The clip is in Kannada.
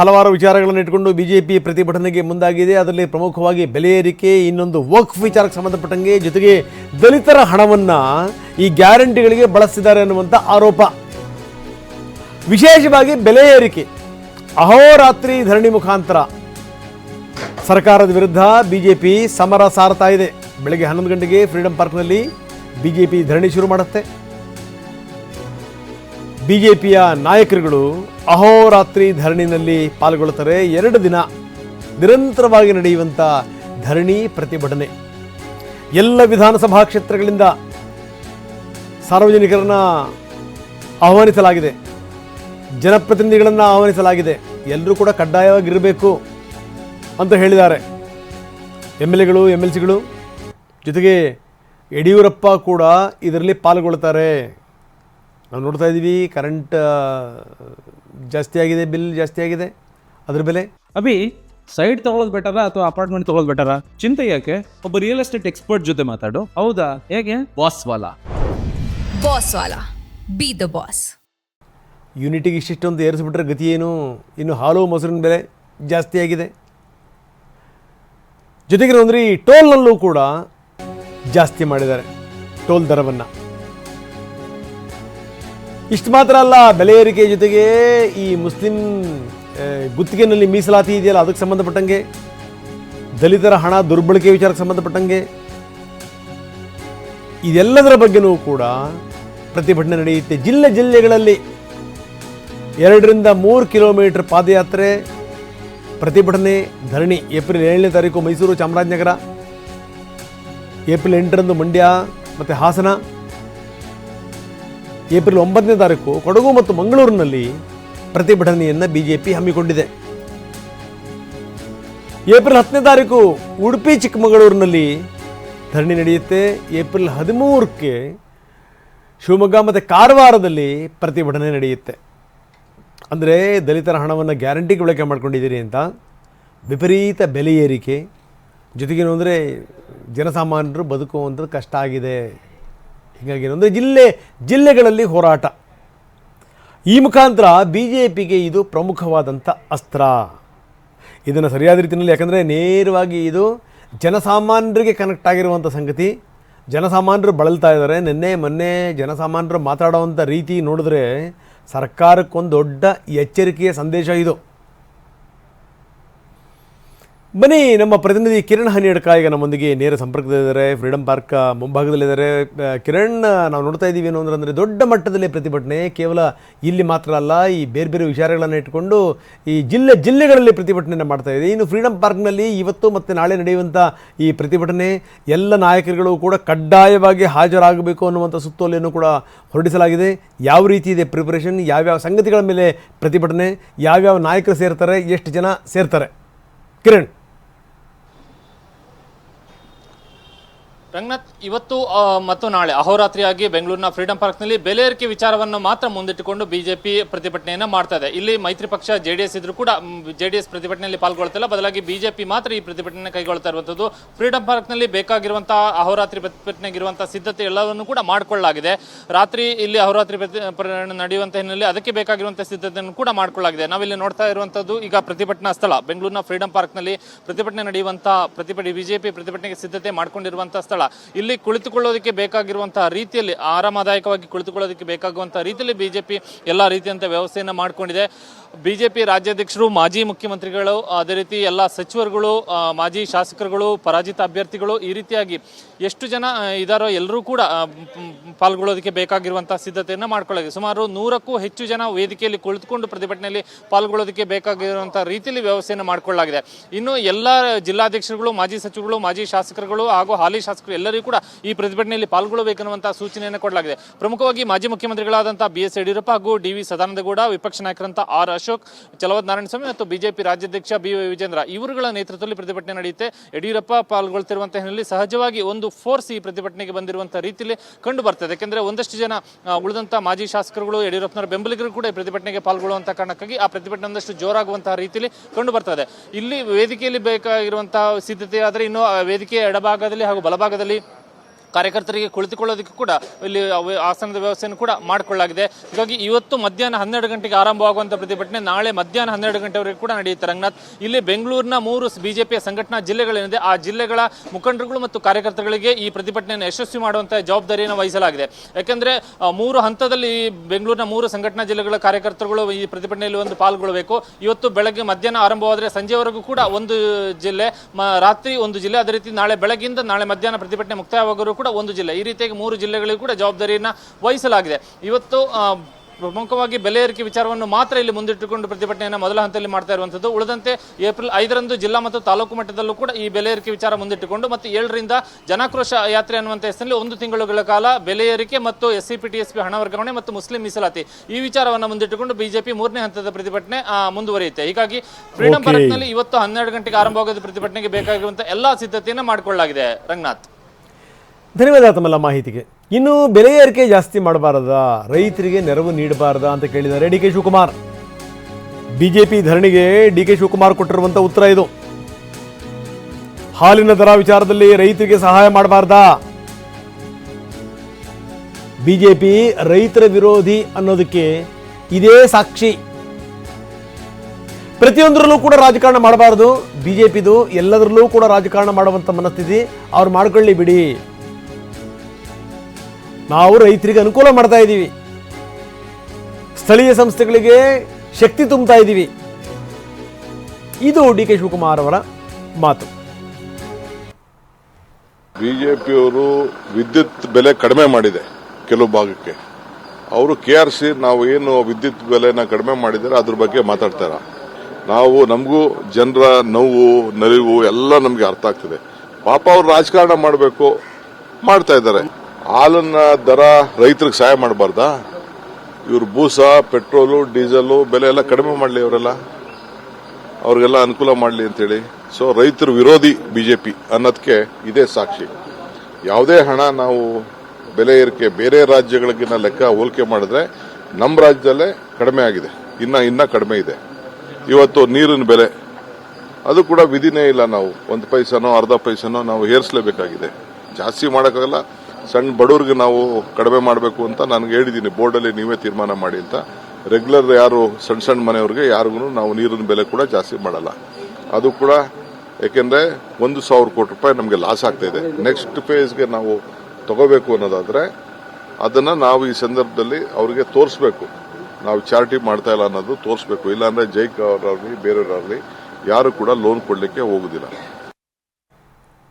ಹಲವಾರು ವಿಚಾರಗಳನ್ನು ಇಟ್ಕೊಂಡು ಬಿಜೆಪಿ ಪ್ರತಿಭಟನೆಗೆ ಮುಂದಾಗಿದೆ. ಅದರಲ್ಲಿ ಪ್ರಮುಖವಾಗಿ ಬೆಲೆ ಏರಿಕೆ, ಇನ್ನೊಂದು ವಕ್ಫ್ ವಿಚಾರಕ್ಕೆ ಸಂಬಂಧಪಟ್ಟಂಗೆ ಜೊತೆಗೆ ದಲಿತರ ಹಣವನ್ನ ಈ ಗ್ಯಾರಂಟಿಗಳಿಗೆ ಬಳಸ್ತಿದ್ದಾರೆ ಅನ್ನುವಂಥ ಆರೋಪ. ವಿಶೇಷವಾಗಿ ಬೆಲೆ ಏರಿಕೆ, ಅಹೋರಾತ್ರಿ ಧರಣಿ ಮುಖಾಂತರ ಸರ್ಕಾರದ ವಿರುದ್ಧ ಬಿಜೆಪಿ ಸಮರ ಸಾರ್ತಾ ಇದೆ. ಬೆಳಗ್ಗೆ ಹನ್ನೊಂದು ಗಂಟೆಗೆ ಫ್ರೀಡಂ ಪಾರ್ಕ್ನಲ್ಲಿ ಬಿಜೆಪಿ ಧರಣಿ ಶುರು ಮಾಡುತ್ತೆ. ಬಿಜೆಪಿಯ ನಾಯಕರುಗಳು ಅಹೋರಾತ್ರಿ ಧರಣಿನಲ್ಲಿ ಪಾಲ್ಗೊಳ್ಳುತ್ತಾರೆ. ಎರಡು ದಿನ ನಿರಂತರವಾಗಿ ನಡೆಯುವಂಥ ಧರಣಿ ಪ್ರತಿಭಟನೆ. ಎಲ್ಲ ವಿಧಾನಸಭಾ ಕ್ಷೇತ್ರಗಳಿಂದ ಸಾರ್ವಜನಿಕರನ್ನು ಆಹ್ವಾನಿಸಲಾಗಿದೆ. ಜನಪ್ರತಿನಿಧಿಗಳನ್ನು ಆಹ್ವಾನಿಸಲಾಗಿದೆ. ಎಲ್ಲರೂ ಕೂಡ ಕಡ್ಡಾಯವಾಗಿರಬೇಕು ಅಂತ ಹೇಳಿದ್ದಾರೆ. ಎಂ ಎಲ್ ಎಗಳು ಎಂ ಎಲ್ ಸಿಗಳು ಜೊತೆಗೆ ಯಡಿಯೂರಪ್ಪ ಕೂಡ ಇದರಲ್ಲಿ ಪಾಲ್ಗೊಳ್ತಾರೆ ನಾವು ನೋಡ್ತಾ ಇದ್ದೀವಿ ಕರೆಂಟ್ ಜಾಸ್ತಿ ಆಗಿದೆ ಬಿಲ್ ಜಾಸ್ತಿ ಆಗಿದೆ ಅದ್ರ ಬೆಲೆ? ಅಭಿ ಸೈಡ್ ತಗೊಳ್ಳೋದು ಬೆಟರ ಅಥವಾ ಅಪಾರ್ಟ್ಮೆಂಟ್ ತಗೊಳ್ಳೋದು ಬೆಟರ ಚಿಂತೆ ಯಾಕೆ? ಒಬ್ಬ ರಿಯಲ್ ಎಸ್ಟೇಟ್ ಎಕ್ಸ್ಪರ್ಟ್ ಜೊತೆ ಮಾತಾಡು. ಹೌದಾ? ಹೇಗೆ? ಬಾಸ್ ವಾಲ. ಬಾಸ್ ವಾಲ. ಬಿ ದ ಬಾಸ್ ಯೂನಿಟಿಗೆ ಇಷ್ಟಿಷ್ಟೊಂದು ಏರಿಸ್ಬಿಟ್ರೆ ಗತಿ ಏನು? ಇನ್ನು ಹಾಲು ಮೊಸರಿನ ಬೆಲೆ ಜಾಸ್ತಿ ಆಗಿದೆ ಜೊತೆಗೆ ಅಂದರೆ ಈ ಟೋಲ್ನಲ್ಲೂ ಕೂಡ ಜಾಸ್ತಿ ಮಾಡಿದ್ದಾರೆ. ಟೋಲ್ ದರವನ್ನು. ಇಷ್ಟು ಮಾತ್ರ ಅಲ್ಲ ಬೆಲೆ ಏರಿಕೆ ಜೊತೆಗೆ ಈ ಮುಸ್ಲಿಂ ಗುತ್ತಿಗೆನಲ್ಲಿ ಮೀಸಲಾತಿ ಇದೆಯಲ್ಲ, ಅದಕ್ಕೆ ಸಂಬಂಧಪಟ್ಟಂಗೆ, ದಲಿತರ ಹಣ ದುರ್ಬಳಕೆ ವಿಚಾರಕ್ಕೆ ಸಂಬಂಧಪಟ್ಟಂಗೆ, ಇದೆಲ್ಲದರ ಬಗ್ಗೆನೂ ಕೂಡ ಪ್ರತಿಭಟನೆ ನಡೆಯುತ್ತೆ. ಜಿಲ್ಲೆ ಜಿಲ್ಲೆಗಳಲ್ಲಿ ಎರಡರಿಂದ ಮೂರು ಕಿಲೋಮೀಟರ್ ಪಾದಯಾತ್ರೆ, ಪ್ರತಿಭಟನೆ, ಧರಣಿ. ಏಪ್ರಿಲ್ ಏಳನೇ ತಾರೀಕು ಮೈಸೂರು ಚಾಮರಾಜನಗರ, ಏಪ್ರಿಲ್ ಎಂಟರಂದು ಮಂಡ್ಯ ಮತ್ತು ಹಾಸನ. ಏಪ್ರಿಲ್ ಒಂಬತ್ತನೇ ತಾರೀಕು ಕೊಡಗು ಮತ್ತು ಮಂಗಳೂರಿನಲ್ಲಿ ಪ್ರತಿಭಟನೆಯನ್ನು ಬಿಜೆಪಿ ಹಮ್ಮಿಕೊಂಡಿದೆ. ಏಪ್ರಿಲ್ ಹತ್ತನೇ ತಾರೀಕು ಉಡುಪಿ, ಚಿಕ್ಕಮಗಳೂರಿನಲ್ಲಿ ಧರಣಿ ನಡೆಯುತ್ತೆ. ಏಪ್ರಿಲ್ ಹದಿಮೂರಕ್ಕೆ ಶಿವಮೊಗ್ಗ ಮತ್ತು ಕಾರವಾರದಲ್ಲಿ ಪ್ರತಿಭಟನೆ ನಡೆಯುತ್ತೆ. ಅಂದರೆ ದಲಿತರ ಹಣವನ್ನು ಗ್ಯಾರಂಟಿಗೆ ಬಳಕೆ ಮಾಡ್ಕೊಂಡಿದ್ದೀರಿ ಅಂತ ವಿಪರೀತ ಬೆಲೆ ಏರಿಕೆ. ಜೊತೆಗೇನು ಅಂದರೆ ಜನಸಾಮಾನ್ಯರು ಬದುಕುವಂಥದ್ದು ಕಷ್ಟ ಆಗಿದೆ. ಹೀಗಾಗಿ ಏನಂದರೆ ಜಿಲ್ಲೆ, ಜಿಲ್ಲೆಗಳಲ್ಲಿ ಹೋರಾಟ. ಈ ಮುಖಾಂತರ ಬಿ ಜೆ ಪಿಗೆ ಇದು ಪ್ರಮುಖವಾದಂಥ ಅಸ್ತ್ರ. ಇದನ್ನು ಸರಿಯಾದ ರೀತಿಯಲ್ಲಿ ಯಾಕಂದರೆ ನೇರವಾಗಿ ಇದು ಜನಸಾಮಾನ್ಯರಿಗೆ ಕನೆಕ್ಟ್ ಆಗಿರುವಂಥ ಸಂಗತಿ. ಜನಸಾಮಾನ್ಯರು ಬಳಲ್ತಾ ಇದ್ದಾರೆ. ನಿನ್ನೆ, ಮೊನ್ನೆ ಜನಸಾಮಾನ್ಯರು ಮಾತಾಡುವಂಥ ರೀತಿ ನೋಡಿದ್ರೆ ಸರ್ಕಾರಕ್ಕೊಂದು ದೊಡ್ಡ ಎಚ್ಚರಿಕೆಯ ಸಂದೇಶ ಇದು. ಬನ್ನಿ, ನಮ್ಮ ಪ್ರತಿನಿಧಿ ಕಿರಣ್ ಹನಿಯಡ್ಕ ಈಗ ನಮ್ಮೊಂದಿಗೆ ನೇರ ಸಂಪರ್ಕದಲ್ಲಿದ್ದಾರೆ. Freedom park ಮುಂಭಾಗದಲ್ಲಿದ್ದಾರೆ. ಕಿರಣ್ ನಾವು ನೋಡ್ತಾ ಇದ್ದೀವಿ ಏನು ಅಂದರೆ ದೊಡ್ಡ ಮಟ್ಟದಲ್ಲಿ ಪ್ರತಿಭಟನೆ. ಕೇವಲ ಇಲ್ಲಿ ಮಾತ್ರ ಅಲ್ಲ, ಈ ಬೇರೆ ಬೇರೆ ವಿಚಾರಗಳನ್ನು ಇಟ್ಕೊಂಡು ಈ ಜಿಲ್ಲೆ ಜಿಲ್ಲೆಗಳಲ್ಲಿ ಪ್ರತಿಭಟನೆಯನ್ನು ಮಾಡ್ತಾ ಇದೆ. ಇನ್ನು ಫ್ರೀಡಂ ಪಾರ್ಕ್ನಲ್ಲಿ ಇವತ್ತು ಮತ್ತು ನಾಳೆ ನಡೆಯುವಂಥ ಈ ಪ್ರತಿಭಟನೆ, ಎಲ್ಲ ನಾಯಕರುಗಳು ಕೂಡ ಕಡ್ಡಾಯವಾಗಿ ಹಾಜರಾಗಬೇಕು ಅನ್ನುವಂಥ ಸುತ್ತೋಲೆಯನ್ನು ಕೂಡ ಹೊರಡಿಸಲಾಗಿದೆ. ಯಾವ ರೀತಿ ಇದೆ ಪ್ರಿಪರೇಷನ್ ಯಾವ್ಯಾವ ಸಂಗತಿಗಳ ಮೇಲೆ ಪ್ರತಿಭಟನೆ? ಯಾವ್ಯಾವ ನಾಯಕರು ಸೇರ್ತಾರೆ? ಎಷ್ಟು ಜನ ಸೇರ್ತಾರೆ? ಕಿರಣ್. ರಂಗನಾಥ್, ಇವತ್ತು ಮತ್ತು ನಾಳೆ ಅಹೋರಾತ್ರಿಯಾಗಿ ಬೆಂಗಳೂರಿನ ಫ್ರೀಡಂ ಪಾರ್ಕ್ನಲ್ಲಿ ಬೆಲೆ ಏರಿಕೆ ವಿಚಾರವನ್ನು ಮಾತ್ರ ಮುಂದಿಟ್ಟುಕೊಂಡು ಬಿಜೆಪಿ ಪ್ರತಿಭಟನೆಯನ್ನು ಮಾಡ್ತಾ ಇದೆ. ಇಲ್ಲಿ ಮೈತ್ರಿ ಪಕ್ಷ, ಜೆಡಿಎಸ್ ಇದ್ರೂ ಕೂಡ ಜೆ ಡಿ ಎಸ್ ಪ್ರತಿಭಟನೆಯಲ್ಲಿ ಪಾಲ್ಗೊಳ್ತಿಲ್ಲ. ಬದಲಾಗಿ ಬಿಜೆಪಿ ಮಾತ್ರ ಈ ಪ್ರತಿಭಟನೆ ಕೈಗೊಳ್ತಾ ಇರುವಂಥದ್ದು. ಫ್ರೀಡಂ ಪಾರ್ಕ್ನಲ್ಲಿ ಬೇಕಾಗಿರುವಂತಹ ಅಹೋರಾತ್ರಿ ಪ್ರತಿಭಟನೆಗಿರುವಂತಹ ಸಿದ್ಧತೆ ಎಲ್ಲವನ್ನು ಕೂಡ ಮಾಡಿಕೊಳ್ಳಲಾಗಿದೆ. ರಾತ್ರಿ ಇಲ್ಲಿ ಅಹೋರಾತ್ರಿ ಪ್ರತಿಭಟನೆ ನಡೆಯುವಂತ ಹಿನ್ನೆಲೆ ಅದಕ್ಕೆ ಬೇಕಾಗಿರುವಂತಹ ಸಿದ್ಧತೆಯನ್ನು ಕೂಡ ಮಾಡಿಕೊಳ್ಳಲಾಗಿದೆ. ನಾವಿಲ್ಲಿ ನೋಡ್ತಾ ಇರುವಂಥದ್ದು ಈಗ ಪ್ರತಿಭಟನಾ ಸ್ಥಳ. ಬೆಂಗಳೂರಿನ ಫ್ರೀಡಂ ಪಾರ್ಕ್ನಲ್ಲಿ ಪ್ರತಿಭಟನೆ ನಡೆಯುವಂತಹ, ಪ್ರತಿಭಟನೆ, ಬಿಜೆಪಿ ಪ್ರತಿಭಟನೆಗೆ ಸಿದ್ಧತೆ ಮಾಡಿಕೊಂಡಿರುವಂತಹ ಸ್ಥಳ. ಇಲ್ಲಿ ಕುಳಿತುಕೊಳ್ಳೋದಕ್ಕೆ ಬೇಕಾಗಿರುವಂತಹ ರೀತಿಯಲ್ಲಿ ಆರಾಮದಾಯಕವಾಗಿ ಕುಳಿತುಕೊಳ್ಳೋದಕ್ಕೆ ಬೇಕಾಗುವಂತಹ ರೀತಿಯಲ್ಲಿ ಬಿಜೆಪಿ ಎಲ್ಲ ರೀತಿಯಂತ ವ್ಯವಸ್ಥೆಯನ್ನು ಮಾಡಿಕೊಂಡಿದೆ. ಬಿಜೆಪಿ ರಾಜ್ಯಾಧ್ಯಕ್ಷರು, ಮಾಜಿ ಮುಖ್ಯಮಂತ್ರಿಗಳು, ಅದೇ ರೀತಿ ಎಲ್ಲ ಸಚಿವರುಗಳು ಮಾಜಿ ಶಾಸಕರುಗಳು, ಪರಾಜಿತ ಅಭ್ಯರ್ಥಿಗಳು ಈ ರೀತಿಯಾಗಿ ಎಷ್ಟು ಜನ ಇದಾರೋ ಎಲ್ಲರೂ ಕೂಡ ಪಾಲ್ಗೊಳ್ಳೋದಕ್ಕೆ ಬೇಕಾಗಿರುವಂತಹ ಸಿದ್ಧತೆಯನ್ನು ಮಾಡ್ಕೊಳ್ಳೋದು. ಸುಮಾರು ನೂರಕ್ಕೂ ಹೆಚ್ಚು ಜನ ವೇದಿಕೆಯಲ್ಲಿ ಕುಳಿತುಕೊಂಡು ಪ್ರತಿಭಟನೆಯಲ್ಲಿ ಪಾಲ್ಗೊಳ್ಳೋದಕ್ಕೆ ಬೇಕಾಗಿರುವಂತಹ ರೀತಿಯಲ್ಲಿ ವ್ಯವಸ್ಥೆಯನ್ನು ಮಾಡಿಕೊಳ್ಳಲಾಗಿದೆ. ಇನ್ನು ಎಲ್ಲ ಜಿಲ್ಲಾಧ್ಯಕ್ಷರುಗಳು, ಮಾಜಿ ಸಚಿವರುಗಳು, ಮಾಜಿ ಶಾಸಕರುಗಳು ಹಾಗೂ ಹಾಲಿ ಶಾಸಕರು ಎಲ್ಲರಿಗೂ ಕೂಡ ಈ ಪ್ರತಿಭಟನೆಯಲ್ಲಿ ಪಾಲ್ಗೊಳ್ಳಬೇಕನ್ನುವಂತಹ ಸೂಚನೆಯನ್ನು ಕೊಡಲಾಗಿದೆ. ಪ್ರಮುಖವಾಗಿ ಮಾಜಿ ಮುಖ್ಯಮಂತ್ರಿಗಳಾದಂತಹ ಬಿ ಎಸ್ ಯಡಿಯೂರಪ್ಪ ಹಾಗೂ ಡಿ ವಿ ಸದಾನಂದಗೌಡ, ವಿಪಕ್ಷ ನಾಯಕರಂತ ಆರ್ ಅಶೋಕ್ ಚಲವತ್ ನಾರಾಯಣಸ್ವಾಮಿ ಮತ್ತು ಬಿಜೆಪಿ ರಾಜ್ಯಾಧ್ಯಕ್ಷ ಬಿ ವೈ ವಿಜೇಂದ್ರ ಇವರುಗಳ ನೇತೃತ್ವದಲ್ಲಿ ಪ್ರತಿಭಟನೆ ನಡೆಯುತ್ತೆ. ಯಡಿಯೂರಪ್ಪ ಪಾಲ್ಗೊಳ್ತಿರುವಂತಹ ಹಿನ್ನೆಲೆಯಲ್ಲಿ ಸಹಜವಾಗಿ ಒಂದು ಫೋರ್ಸ್ ಈ ಪ್ರತಿಭಟನೆಗೆ ಬಂದಿರುವಂತಹ ರೀತಿಯಲ್ಲಿ ಕಂಡು ಬರ್ತದೆ. ಯಾಕೆಂದ್ರೆ ಒಂದಷ್ಟು ಜನ ಉಳಿದಂತಹ ಮಾಜಿ ಶಾಸಕರುಗಳು, ಯಡಿಯೂರಪ್ಪನವರ ಬೆಂಬಲಿಗರು ಕೂಡ ಈ ಪ್ರತಿಭಟನೆಗೆ ಪಾಲ್ಗೊಳ್ಳುವಂತಹ ಕಾರಣಕ್ಕಾಗಿ ಆ ಪ್ರತಿಭಟನೆ ಒಂದಷ್ಟು ಜೋರಾಗುವಂತಹ ರೀತಿಯಲ್ಲಿ ಕಂಡು ಬರ್ತದೆ. ಇಲ್ಲಿ ವೇದಿಕೆಯಲ್ಲಿ ಬೇಕಾಗಿರುವಂತಹ ಸಿದ್ಧತೆ ಆದರೆ ಇನ್ನು ವೇದಿಕೆಯ ಎಡಭಾಗದಲ್ಲಿ ಹಾಗೂ ಬಲಭಾಗದಲ್ಲಿ ಕ್ಷೇತ್ರದಲ್ಲಿ ಕಾರ್ಯಕರ್ತರಿಗೆ ಕುಳಿತುಕೊಳ್ಳೋದಕ್ಕೆ ಕೂಡ ಇಲ್ಲಿ ಆಸನದ ವ್ಯವಸ್ಥೆಯನ್ನು ಕೂಡ ಮಾಡಿಕೊಳ್ಳಲಾಗಿದೆ. ಹೀಗಾಗಿ ಇವತ್ತು ಮಧ್ಯಾಹ್ನ ಹನ್ನೆರಡು ಗಂಟೆಗೆ ಆರಂಭವಾಗುವಂಥ ಪ್ರತಿಭಟನೆ ನಾಳೆ ಮಧ್ಯಾಹ್ನ ಹನ್ನೆರಡು ಗಂಟೆವರೆಗೆ ಕೂಡ ನಡೆಯುತ್ತೆ ರಂಗನಾಥ್. ಇಲ್ಲಿ ಬೆಂಗಳೂರಿನ ಮೂರು ಬಿಜೆಪಿಯ ಸಂಘಟನಾ ಜಿಲ್ಲೆಗಳೇನಿದೆ, ಆ ಜಿಲ್ಲೆಗಳ ಮುಖಂಡರುಗಳು ಮತ್ತು ಕಾರ್ಯಕರ್ತರಿಗೆ ಈ ಪ್ರತಿಭಟನೆಯನ್ನು ಯಶಸ್ವಿ ಮಾಡುವಂತಹ ಜವಾಬ್ದಾರಿಯನ್ನು ವಹಿಸಲಾಗಿದೆ. ಯಾಕೆಂದ್ರೆ ಮೂರು ಹಂತದಲ್ಲಿ ಬೆಂಗಳೂರಿನ ಮೂರು ಸಂಘಟನಾ ಜಿಲ್ಲೆಗಳ ಕಾರ್ಯಕರ್ತರುಗಳು ಈ ಪ್ರತಿಭಟನೆಯಲ್ಲಿ ಒಂದು ಪಾಲ್ಗೊಳ್ಳಬೇಕು. ಇವತ್ತು ಬೆಳಗ್ಗೆ ಮಧ್ಯಾಹ್ನ ಆರಂಭವಾದರೆ ಸಂಜೆವರೆಗೂ ಕೂಡ ಒಂದು ಜಿಲ್ಲೆ ರಾತ್ರಿ ಒಂದು ಜಿಲ್ಲೆ. ಅದೇ ರೀತಿ ನಾಳೆ ಬೆಳಗ್ಗೆಯಿಂದ ನಾಳೆ ಮಧ್ಯಾಹ್ನ ಪ್ರತಿಭಟನೆ ಮುಕ್ತಾಯವಾದರೂ ಕೂಡ ಒಂದು ಜಿಲ್ಲೆ. ಈ ರೀತಿಯಾಗಿ ಮೂರು ಜಿಲ್ಲೆಗಳಿಗೂ ಕೂಡ ಜವಾಬ್ದಾರಿಯನ್ನು ವಹಿಸಲಾಗಿದೆ. ಇವತ್ತು ಪ್ರಮುಖವಾಗಿ ಬೆಲೆ ಏರಿಕೆ ವಿಚಾರವನ್ನು ಮಾತ್ರ ಇಲ್ಲಿ ಮುಂದಿಟ್ಟುಕೊಂಡು ಪ್ರತಿಭಟನೆಯನ್ನು ಮೊದಲ ಹಂತದಲ್ಲಿ ಮಾಡ್ತಾ ಇರುವಂಥದ್ದು ಉಳಿದಂತೆ ಏಪ್ರಿಲ್ ಐದರಂದು ಜಿಲ್ಲಾ ಮತ್ತು ತಾಲೂಕು ಮಟ್ಟದಲ್ಲೂ ಕೂಡ ಈ ಬೆಲೆ ಏರಿಕೆ ವಿಚಾರ ಮುಂದಿಟ್ಟುಕೊಂಡು ಮತ್ತು ಏಳರಿಂದ ಜನಾಕ್ರೋಶ ಯಾತ್ರೆ ಅನ್ನುವಂಥ ಹೆಸರಿನಲ್ಲಿ ಒಂದು ತಿಂಗಳುಗಳ ಕಾಲ ಬೆಲೆ ಏರಿಕೆ ಮತ್ತು S C P T S P ಹಣ ವರ್ಗಾವಣೆ ಮತ್ತು ಮುಸ್ಲಿಂ ಮೀಸಲಾತಿ ಈ ವಿಚಾರವನ್ನು ಮುಂದಿಟ್ಟುಕೊಂಡು ಬಿಜೆಪಿ ಮೂರನೇ ಹಂತದ ಪ್ರತಿಭಟನೆ ಮುಂದುವರಿಯುತ್ತೆ. ಹೀಗಾಗಿ ಫ್ರೀಡಂ. ಪಾರ್ಕ್ನಲ್ಲಿ ಇವತ್ತು ಹನ್ನೆರಡು ಗಂಟೆಗೆ ಆರಂಭವಾಗೋದು ಪ್ರತಿಭಟನೆಗೆ ಬೇಕಾಗಿರುವಂತಹ ಎಲ್ಲಾ ಸಿದ್ಧತೆಯನ್ನು ಮಾಡಿಕೊಳ್ಳಲಾಗಿದೆ. ರಂಗನಾಥ್. ಧನ್ಯವಾದ ತಮ್ಮೆಲ್ಲ ಮಾಹಿತಿಗೆ. ಇನ್ನು ಬೆಲೆ ಏರಿಕೆ ಜಾಸ್ತಿ ಮಾಡಬಾರದ, ರೈತರಿಗೆ ನೆರವು ನೀಡಬಾರದಾ ಅಂತ ಕೇಳಿದ್ದಾರೆ ಡಿ ಕೆ ಶಿವಕುಮಾರ್. ಬಿಜೆಪಿ ಧರಣಿಗೆ ಡಿ ಕೆ ಶಿವಕುಮಾರ್ ಕೊಟ್ಟಿರುವಂತ ಉತ್ತರ ಇದು. ಹಾಲಿನ ದರ ವಿಚಾರದಲ್ಲಿ ರೈತರಿಗೆ ಸಹಾಯ ಮಾಡಬಾರ್ದಾ? ಬಿಜೆಪಿ ರೈತರ ವಿರೋಧಿ ಅನ್ನೋದಕ್ಕೆ ಇದೇ ಸಾಕ್ಷಿ. ಪ್ರತಿಯೊಂದರಲ್ಲೂ ಕೂಡ ರಾಜಕಾರಣ ಮಾಡಬಾರದು. ಬಿಜೆಪಿದು ಎಲ್ಲದರಲ್ಲೂ ಕೂಡ ರಾಜಕಾರಣ ಮಾಡುವಂತ ಮನಸ್ಥಿತಿ. ಅವ್ರು ಮಾಡ್ಕೊಳ್ಳಿ ಬಿಡಿ. ನಾವು ರೈತರಿಗೆ ಅನುಕೂಲ ಮಾಡ್ತಾ ಇದ್ದೀವಿ. ಸ್ಥಳೀಯ ಸಂಸ್ಥೆಗಳಿಗೆ ಶಕ್ತಿ ತುಂಬುತ್ತಾ ಇದ್ದೀವಿ. ಇದು ಡಿ ಕೆ ಶಿವಕುಮಾರ್ ಅವರ ಮಾತು. ಬಿಜೆಪಿಯವರು ವಿದ್ಯುತ್ ಬೆಲೆ ಕಡಿಮೆ ಮಾಡಿದೆ ಕೆಲವು ಭಾಗಕ್ಕೆ. ಅವರು ಕೆ ಆರ್ ಸಿ ನಾವು ಏನು ವಿದ್ಯುತ್ ಬೆಲೆನ ಕಡಿಮೆ ಮಾಡಿದರೆ ಅದ್ರ ಬಗ್ಗೆ ಮಾತಾಡ್ತಾರ? ನಾವು ನಮಗೂ ಜನರ ನೋವು, ನಲಿವು ಎಲ್ಲ ನಮಗೆ ಅರ್ಥ ಆಗ್ತದೆ. ಪಾಪ ಅವರು ರಾಜಕಾರಣ ಮಾಡಬೇಕು, ಮಾಡ್ತಾ ಇದ್ದಾರೆ. ಹಾಲನ್ನ ದರ ರೈತರಿಗೆ ಸಹಾಯ ಮಾಡಬಾರ್ದಾ? ಇವ್ರು ಬೂಸ, ಪೆಟ್ರೋಲು ಡೀಸೆಲು ಬೆಲೆ ಎಲ್ಲ ಕಡಿಮೆ ಮಾಡಲಿ ಅವರೆಲ್ಲ. ಅವ್ರಿಗೆಲ್ಲ ಅನುಕೂಲ ಮಾಡಲಿ ಅಂತೇಳಿ. ಸೊ ರೈತರ ವಿರೋಧಿ ಬಿಜೆಪಿ ಅನ್ನೋದಕ್ಕೆ ಇದೇ ಸಾಕ್ಷಿ. ಯಾವುದೇ ಹಣ ನಾವು ಬೆಲೆ ಏರಿಕೆ ಬೇರೆ ರಾಜ್ಯಗಳಿಗಿನ ಲೆಕ್ಕ ಹೋಲಿಕೆ ಮಾಡಿದ್ರೆ ನಮ್ಮ ರಾಜ್ಯದಲ್ಲೇ ಕಡಿಮೆ ಆಗಿದೆ. ಇನ್ನ ಇನ್ನ ಕಡಿಮೆ ಇದೆ. ಇವತ್ತು ನೀರಿನ ಬೆಲೆ. ಅದು ಕೂಡ ವಿಧಿನೇ ಇಲ್ಲ ನಾವು. ಒಂದು ಪೈಸನೋ, ಅರ್ಧ ಪೈಸನೋ ನಾವು ಏರಿಸಲೇಬೇಕಾಗಿದೆ. ಜಾಸ್ತಿ ಮಾಡೋಕ್ಕಾಗಲ್ಲ. ಸಣ್ಣ ಬಡವ್ರಿಗೆ ನಾವು ಕಡಿಮೆ ಮಾಡಬೇಕು ಅಂತ ನನಗೆ ಹೇಳಿದ್ದೀನಿ. ಬೋರ್ಡಲ್ಲಿ ನೀವೇ ತೀರ್ಮಾನ ಮಾಡಿ ಅಂತ. ರೆಗ್ಯುಲರ್ ಯಾರು ಸಣ್ಣ ಸಣ್ಣ ಮನೆಯವ್ರಿಗೆ ಯಾರಿಗೂ ನಾವು ನೀರಿನ ಬೆಲೆ ಕೂಡ ಜಾಸ್ತಿ ಮಾಡಲ್ಲ. ಅದು ಕೂಡ ಯಾಕೆಂದ್ರೆ ಒಂದು ಸಾವಿರ ಕೋಟಿ ರೂಪಾಯಿ ನಮಗೆ ಲಾಸ್ ಆಗ್ತಾ ಇದೆ. ನೆಕ್ಸ್ಟ್ ಫೇಸ್ಗೆ ನಾವು ತಗೋಬೇಕು ಅನ್ನೋದಾದ್ರೆ ಅದನ್ನ ನಾವು ಈ ಸಂದರ್ಭದಲ್ಲಿ ಅವರಿಗೆ ತೋರಿಸ್ಬೇಕು. ನಾವು ಚಾರಿಟಿ ಮಾಡ್ತಾ ಇಲ್ಲ ಅನ್ನೋದು ತೋರಿಸ್ಬೇಕು. ಇಲ್ಲಾಂದರೆ ಜೈಕ್ ಅವರಾಗಲಿ ಬೇರೆಯವರಾಗಲಿ ಯಾರು ಕೂಡ ಲೋನ್ ಕೊಡಲಿಕ್ಕೆ ಹೋಗುದಿಲ್ಲ.